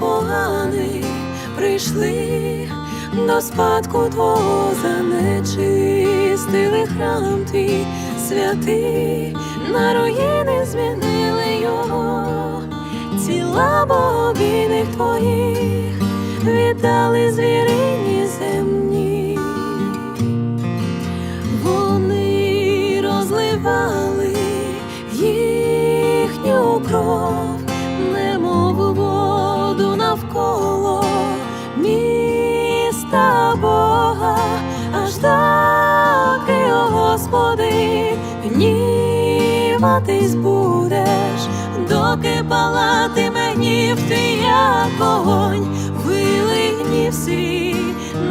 поганий, прийшли до спадку твого занечистили храм твій святий, на руїни змінили його, ціла богобійних твоїх віддали звірині Господи, гніватись будеш, доки палатиме гнів ти, як огонь, вилий гнів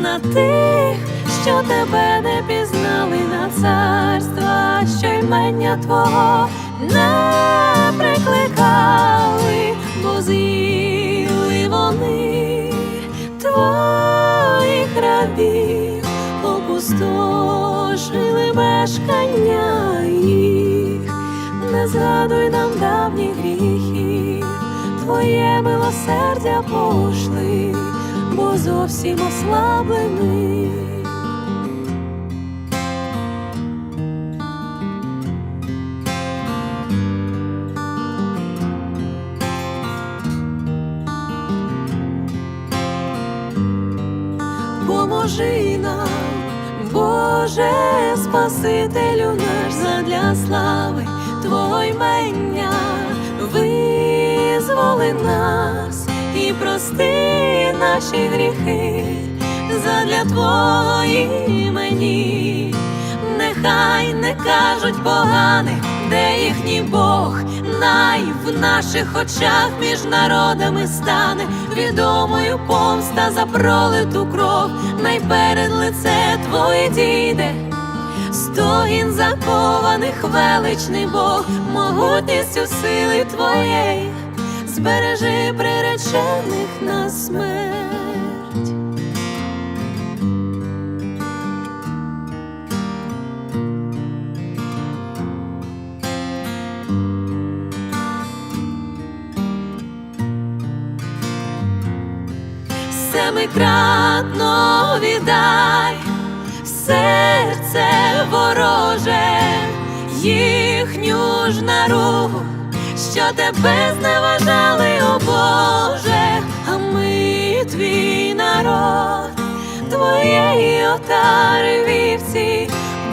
на тих, що тебе не пізнали на царства, що ймення Твого не прикликали, бо з'їли вони твоїх рабів, опустошили мешкання їх, не згадуй нам давніх гріхів, Твоє милосердя пошли, бо зовсім ослаблені. Поможи нам, Боже, Спасителю наш задля слави Твого ймення, визволи нас і прости наші гріхи задля Твої імені. Нехай не кажуть погане, де їхній Бог, най в наших очах між народами стане відомою помста за пролиту кров, най перед лице Твоє дійде. Стогін закованих величний Бог, могутністю сили Твоєї, збережи приречених на смерть. Семикратно віддай. Серце вороже, їхню ж наругу, що тебе зневажали, о Боже, а ми твій народ, твоєї отари вівці,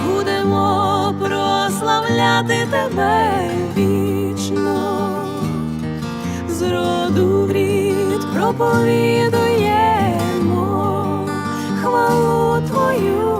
будемо прославляти тебе вічно. З роду в рід проповідує you.